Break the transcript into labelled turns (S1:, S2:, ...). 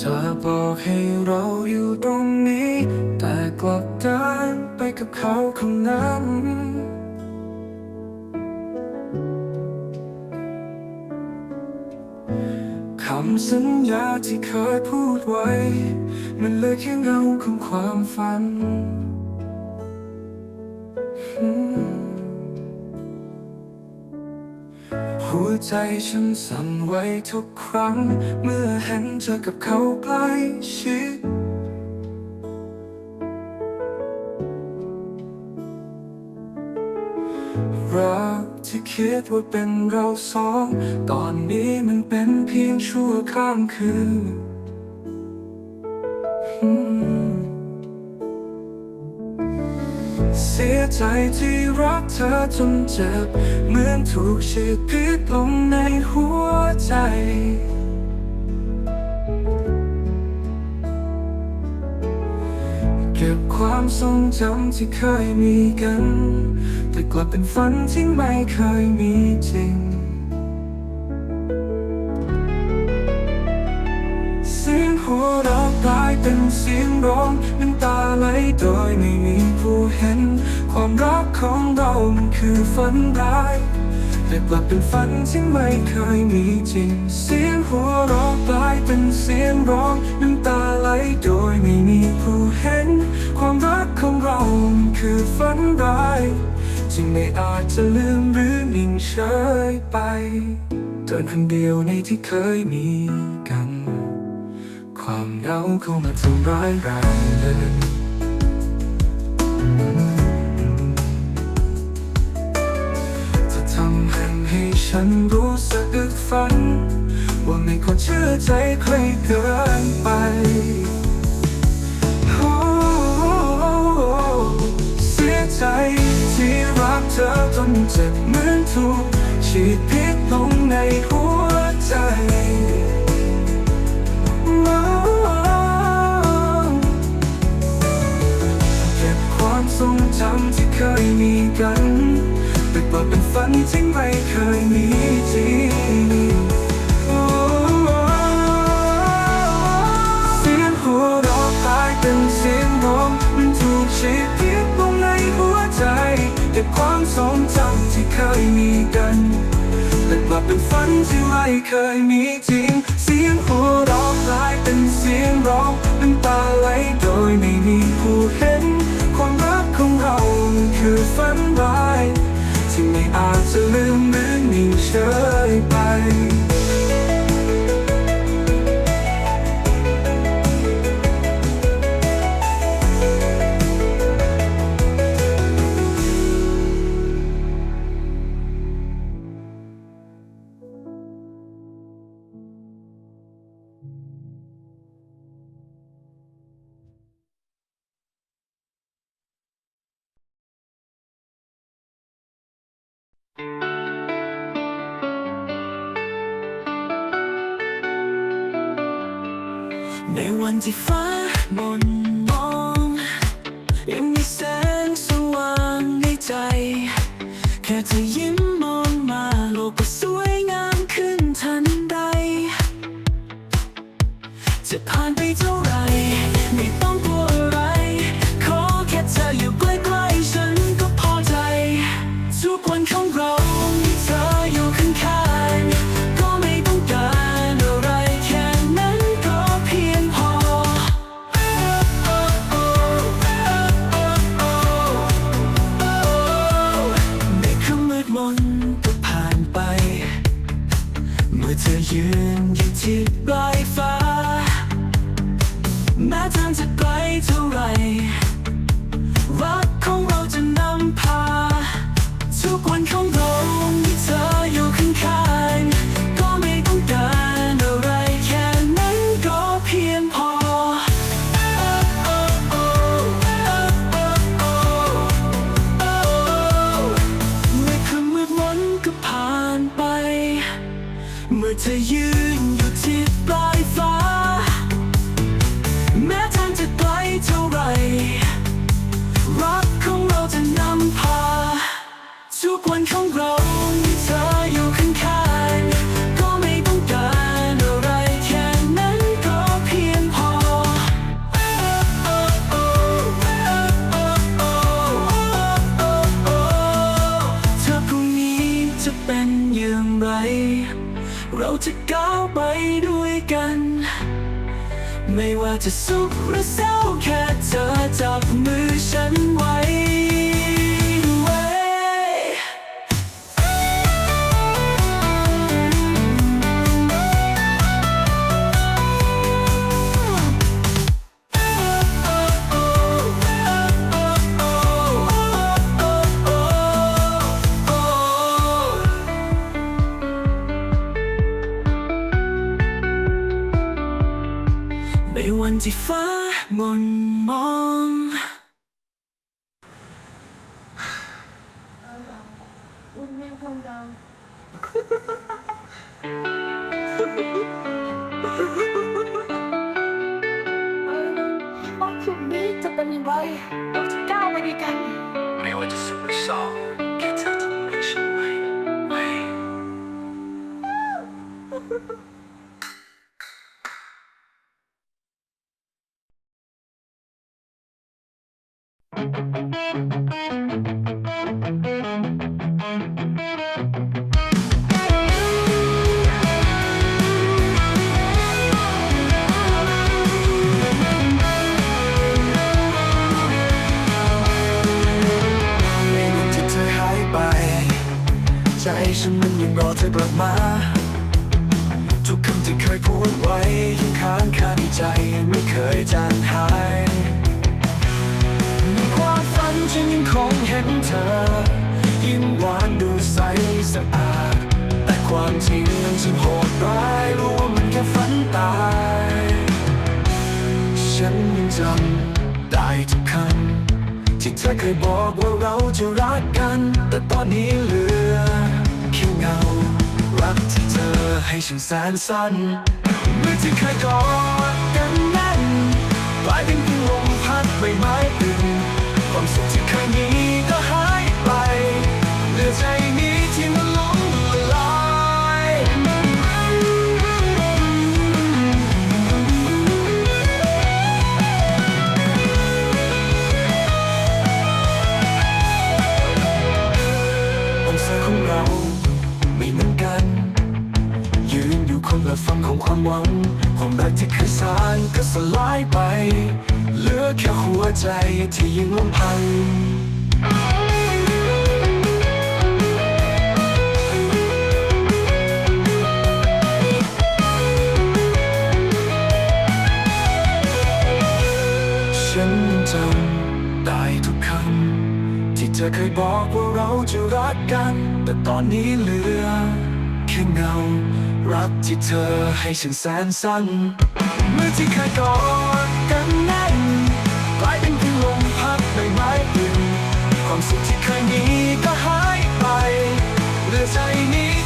S1: จะบอกให้เราอยู่ตรงนี้ แต่กลับเดินไปกับเขาคนนั้นคำสัญญาที่เคยพูดไว้ มันเลยแค่เงาของความฝันอื หัวใจฉันสั่นไหวทุกครั้ง เมื่อเห็นเธอกับเขาใกล้ชิด รักที่คิดว่าเป็นเราสอง ตอนนี้มันเป็นเพียงชั่วข้ามคืน ใจที่รักเธอจนเจ็บ เหมือนถูกฉีดพิษลงในหัวใจเก็บความทรงจำที่เคยมีกัน แต่กลับเป็นฝันที่ไม่เคยมีจริง เสียงหัวเราะกลายเป็นเสียงร้องน้ำตาไหลโดยไม่มีผู้เห็น ความรักของเรามันคือฝันร้ายแต่กลับเป็นฝันที่ไม่เคยมีจริง เสียงหัวเราะกลายเป็นเสียงร้องน้ำตาไหลโดยไม่มีผู้เห็น ความรักของเรามันคือฝันร้ายจึงไม่อาจจะลืมหรือนิ่งเฉยไปเดินคนเดียวในที่เคยมีกัน ความเหงาเข้ามาทำร้ายแรงเลย นรู้สึกอึดฝัน ว่าไม่ควรเชื่อใจใครเกินไปโอ้เสียใจที่รักเธอจนเจ็บเหมือนถูกฉีดพิษลงในหัวใจเก็บความทรงจำที่เคยมีกัน เป็นฝันที่ไม่เคยมีจริงเสียงหัวเราะกลายเป็นเสียงร้องมันถูกฉีดพิษลงในหัวใจเก็บความทรงจำที่เคยมีกันแต่กลับเป็นฝันที่ไม่เคยมีจริง เสียงหัวเราะกลายเป็นเสียงร้องน้ำตาไหลโดยไม่มีผู้เห็น ความรักของเราคือฝันร้ายที่ไม่ อาจจะลืมหรือนิ่งเฉย
S2: ในวันที่ฟ้าบนมอง ยังมีแสงสว่างในใจ แค่เธอยิ้ม ยืนอยู่ที่ปลายฟ้า แม้ทางจะไกลเท่าไรรักของเราจะนำพา ทุกวันของเรา เธออยู่ข้างๆก็ไม่ต้องการอะไรแค่นั้นก็เพียงพอ เธอพรุ่งนี้จะเป็นอย่างไร เราจะก้าวไปด้วยกัน
S1: ไม่ว่าจะสุขหรือเศร้าแค่เธอจับมือฉันไว้ ในวันที่ฟ้ามนมอง
S2: ว่าพรุ่งนี้จะเป็นอย่างไรเราจะก้าวไปด้วยกัน
S1: ไม่ว่าจะสุขหรือเศร้า ในวันที่เธอหายไปใจฉันมันยังรอเธอกลับมา ทุกคำที่เคยพูดไว้ยังค้างคาในใจยังไม่เคยจางหาย ความฝันฉันยังคงเห็นเธอ ยิ้มหวานดูใสสะอาด แต่ความจริงมันฉันโหดร้ายรู้ว่ามันแค่ฝันตาย ฉันยังจำได้ทุกคำที่เธอเคยบอกว่าเราจะรักกัน แต่ตอนนี้เหลือแค่เงา รักที่เธอให้ฉันแสนสั้นเมื่อที่เคยกอดกันแน่นกลายเป็นเพียงลมพัดใบไม้ตึง ความสุขที่เคยมีก็หายไปเหลือใจนี้ที่มันหลงละลายองศาของเราไม่เหมือนกัน ยืนอยู่คนละฝั่งของความหวัง ความรักที่เคยสางก็สลายไป แค่หัวใจที่ยังลำพังฉันจำได้ทุกคำที่เธอเคยบอกว่าเราจะรักกัน แต่ตอนนี้เหลือแค่เงา รักที่เธอให้ฉันแสนสั้นเมื่อที่เคยกอดกัน ความสุขที่เคยมีก็หายไปเหลือใจนี้